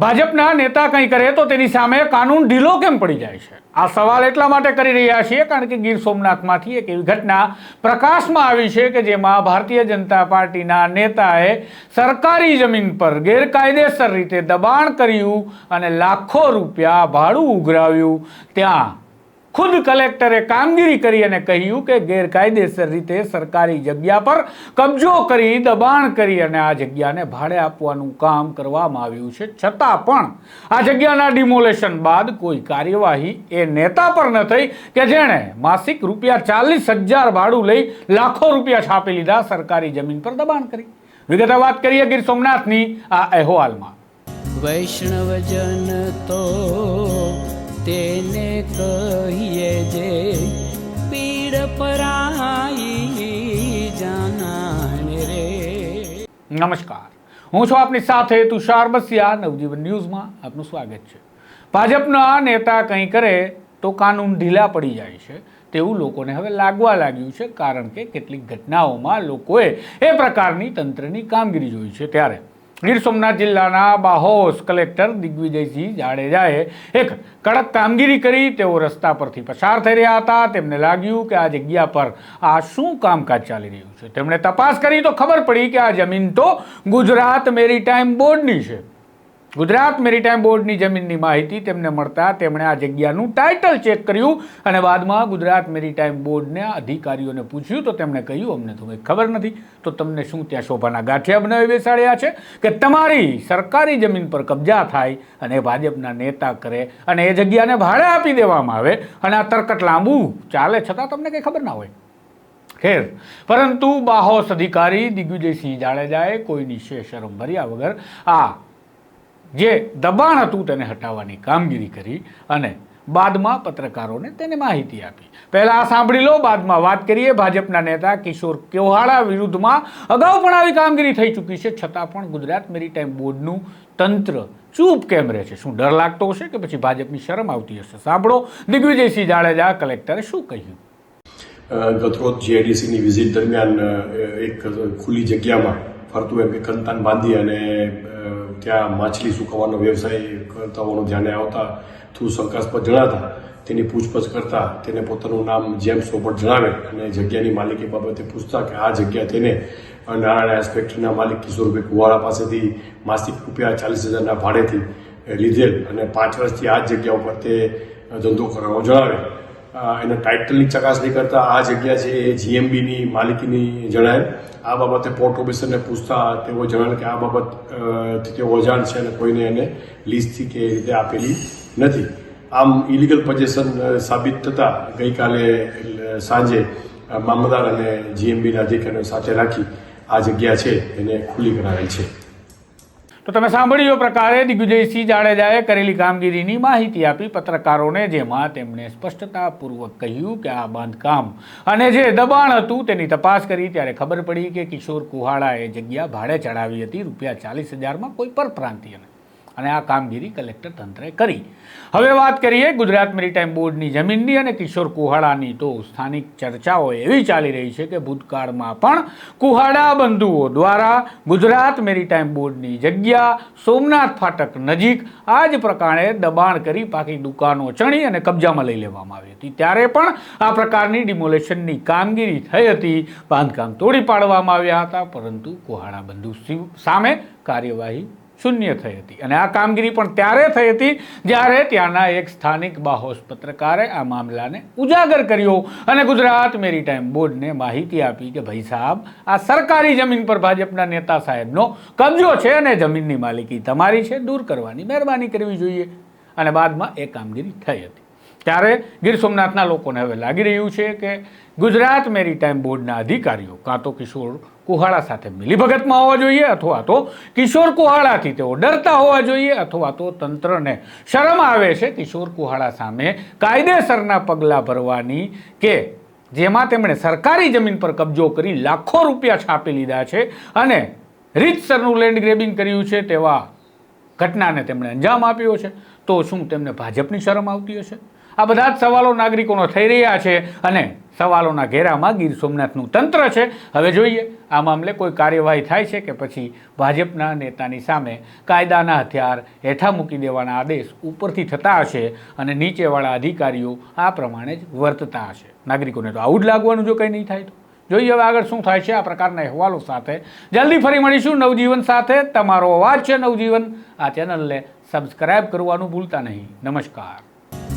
ભાજપના નેતા કંઈ કરે તો તેની સામે કાનૂન ઢીલો કેમ પડી જાય છે? આ સવાલ એટલા માટે કરી રહ્યા છીએ કારણ કે ગીર સોમનાથમાંથી એક એવી ઘટના પ્રકાશમાં આવી છે કે જેમાં ભારતીય જનતા પાર્ટીના નેતાએ સરકારી જમીન પર ગેરકાયદેસર રીતે દબાણ કર્યું અને લાખો રૂપિયા ભાડું ઉઘરાવ્યું ત્યાં. ખુદ કલેક્ટરે કામગીરી કરી અને કહ્યું કે ગેરકાયદેસર રીતે સરકારી જગ્યા પર કબજો કરી, દબાણ કરી અને આ જગ્યાને ભાડે આપવાનું કામ કરવામાં આવ્યું છે. છતાં પણ આ જગ્યાના ડિમોલેશન બાદ કોઈ કાર્યવાહી એ નેતા પર ન થઈ કે જેણે માસિક રૂપિયા ચાલીસ હજાર ભાડું લઈ લાખો રૂપિયા છાપી લીધા, સરકારી જમીન પર દબાણ કરી. વિગતે વાત કરીએ ગીર સોમનાથની આ અહેવાલમાં. વૈષ્ણવજન તો તેને કહીએ જે પીડ પરાઈ જાનાને રે. નમસ્કાર. હું છું આપની સાથે તુષાર બસિયા. નવજીવન ન્યૂઝમાં આપનું સ્વાગત છે. ભાજપના નેતા કંઈ કરે તો કાનૂન ઢીલા પડી જાય છે. તેવું લોકોને હવે લાગવા લાગ્યું છે કારણ કે કેટલીક ઘટનાઓમાં લોકોએ એ પ્રકારની તંત્રની કામગીરી જોઈ છે ત્યારે. ગીર સોમનાથ જિલ્લાના બાહોશ કલેક્ટર દિગ્વિજયસિંહ જાડેજાએ એક કડક કામગીરી કરી. તેઓ રસ્તા પરથી પસાર થઈ રહ્યા હતા. તેમને લાગ્યું કે આ જગ્યા પર આ શું કામકાજ ચાલી રહ્યું છે? તેમણે તપાસ કરી તો ખબર પડી કે આ જમીન તો ગુજરાત મેરીટાઈમ બોર્ડની છે. ગુજરાત મેરીટાઈમ બોર્ડની જમીનની માહિતી તેમને મળતા તેમણે આ જગ્યાનું ટાઇટલ ચેક કર્યું અને બાદમાં ગુજરાત મેરીટાઈમ બોર્ડને અધિકારીઓને પૂછ્યું તો તેમણે કહ્યું, અમને તો કંઈ ખબર નથી. તો તમને શું ત્યાં શોભાના ગાંઠિયા બનાવી બેસાડ્યા છે? કે તમારી સરકારી જમીન પર કબજા થાય અને ભાજપના નેતા કરે અને એ જગ્યાને ભાડે આપી દેવામાં આવે અને આ તરકટ લાંબુ ચાલે છતાં તમને કંઈ ખબર ના હોય? ખેર. પરંતુ બાહોશ અધિકારી દિગ્વિજયસિંહ જાડેજાએ કોઈની શે શરમ ભર્યા વગર આ જે દબાણ હતું તેને હટાવવાની કામગીરી કરી અને બાદમાં પત્રકારોને તેને માહિતી આપી. પહેલાં આ સાંભળી લો, બાદમાં વાત કરીએ. ભાજપના નેતા કિશોર કેવાડા વિરુદ્ધમાં અગાઉ પણ આવી કામગીરી થઈ ચૂકી છે. છતાં પણ ગુજરાત મેરીટાઈમ બોર્ડનું તંત્ર ચૂપ કેમ રહે છે? શું ડર લાગતો હશે કે પછી ભાજપની શરમ આવતી હશે? સાંભળો દિગ્વિજયસિંહ જાડેજા, કલેક્ટરે શું કહ્યું? ગતરોજ જીઆઈડીસીની વિઝિટ દરમિયાન એક ખુલ્લી જગ્યામાં ફરતું એમ કે કંતાન બાંધી અને ત્યાં માછલી સુકવવાનો વ્યવસાય કરતા હોવાનું ધ્યાને આવતા થોડું શંકાસ્પદ જણાતા, તેની પૂછપરછ કરતા, તેને પોતાનું નામ જેમ્સ રોબર્ટ જણાવે અને જગ્યાની માલિકી બાબતે પૂછતા કે આ જગ્યા તેને નારાયણ નાણાં માલિક કિશોરભાઈ કુવાળા પાસેથી માસિક રૂપિયા ચાલીસ હજારના ભાડેથી લીધેલ અને પાંચ વર્ષથી આ જગ્યા ઉપર તે ધંધો કરવાનો જણાવે. એના ટાઇટલની ચકાસણી કરતા આ જગ્યા છે એ જીએમબીની માલિકીની જણાય. આ બાબતે પોર્ટ ઓફિસરને પૂછતા તેઓ જણાવે કે આ બાબત તેઓ અજાણ છે અને કોઈને એને લીઝથી કે રીતે આપેલી નથી. આમ ઇલીગલ પોઝેશન સાબિત થતા ગઈકાલે સાંજે મામલદાર અને જીએમબીના અધિકારીઓ સાથે રાખી આ જગ્યા છે એને ખુલ્લી કરાવેલ છે. તો તમે સાંભળ્યો પ્રકારે દિગ્વિજયસિંહ જાડેજાએ કરેલી કામગીરીની માહિતી આપી પત્રકારોને, જેમાં તેમણે સ્પષ્ટતાપૂર્વક કહ્યું કે આ બાંધકામ અને જે દબાણ હતું તેની તપાસ કરી ત્યારે ખબર પડી કે કિશોર કુહાડાએ જગ્યા ભાડે ચડાવી હતી, રૂપિયા ચાલીસ હજારમાં કોઈ પરપ્રાંતિયને અને આ કામગીરી કલેક્ટર તંત્રે કરી. હવે વાત કરીએ ગુજરાત મેરીટાઈમ બોર્ડની જમીનની અને કિશોર કુહાડાની. તો સ્થાનિક ચર્ચાઓ એવી ચાલી રહી છે કે ભૂતકાળમાં પણ કુહાડા બંધુઓ દ્વારા ગુજરાત મેરીટાઈમ બોર્ડની જગ્યા સોમનાથ ફાટક નજીક આ જ પ્રકારે દબાણ કરી પાકી દુકાનો ચણી અને કબજામાં લઈ લેવામાં આવી હતી. ત્યારે પણ આ પ્રકારની ડિમોલેશનની કામગીરી થઈ હતી. બાંધકામ તોડી પાડવામાં આવ્યા હતા, પરંતુ કુહાડા બંધુ સામે કાર્યવાહી શૂન્ય થઈ હતી. અને આ કામગીરી પણ ત્યારે થઈ હતી જ્યારે ત્યાંના એક સ્થાનિક બાહોશ પત્રકારે આ મામલાને ઉજાગર કર્યો અને ગુજરાત મેરીટાઈમ બોર્ડને માહિતી આપી કે ભાઈ સાહેબ, આ સરકારી જમીન પર ભાજપના નેતા સાહેબનો કબજો છે અને જમીનની માલિકી તમારી છે, દૂર કરવાની મહેરબાની કરવી જોઈએ. અને બાદમાં એ કામગીરી થઈ હતી. ત્યારે ગીર સોમનાથના લોકોને હવે લાગી રહ્યું છે કે ગુજરાત મેરીટાઈમ બોર્ડના અધિકારીઓ, કાં તો કિશોર કુહાડા સાથે મિલીભગતમાં હોવા જોઈએ અથવા તો કિશોર કુહાડાથી તેઓ ડરતા હોવા જોઈએ અથવા તો તંત્રને શરમ આવે છે કિશોર કુહાડા સામે કાયદેસરના પગલાં ભરવાની કે જેમાં તેમણે સરકારી જમીન પર કબજો કરી લાખો રૂપિયા છાપી લીધા છે અને રીતસરનું લેન્ડ ગ્રેબિંગ કર્યું છે તેવા ઘટનાને તેમણે અંજામ આપ્યો છે. તો શું તેમને ભાજપની શરમ આવતી હશે? આ બધા જ સવાલો નાગરિકોનો થઈ રહ્યા છે અને સવાલોના ઘેરામાં ગીર સોમનાથનું તંત્ર છે. હવે જોઈએ, આ મામલે કોઈ કાર્યવાહી થાય છે કે પછી ભાજપના નેતાની સામે કાયદાના હથિયાર હેઠા મૂકી દેવાના આદેશ ઉપરથી થતા હશે અને નીચેવાળા અધિકારીઓ આ પ્રમાણે જ વર્તતા હશે? નાગરિકોને તો આવું જ લાગવાનું જો કંઈ નહીં થાય તો. જોઈએ હવે આગળ શું થાય છે આ પ્રકારના અહેવાલો સાથે. જલ્દી ફરી મળીશું નવજીવન સાથે. તમારો અવાજ છે નવજીવન. આ ચેનલને સબસ્ક્રાઈબ કરવાનું ભૂલતા નહીં. નમસ્કાર.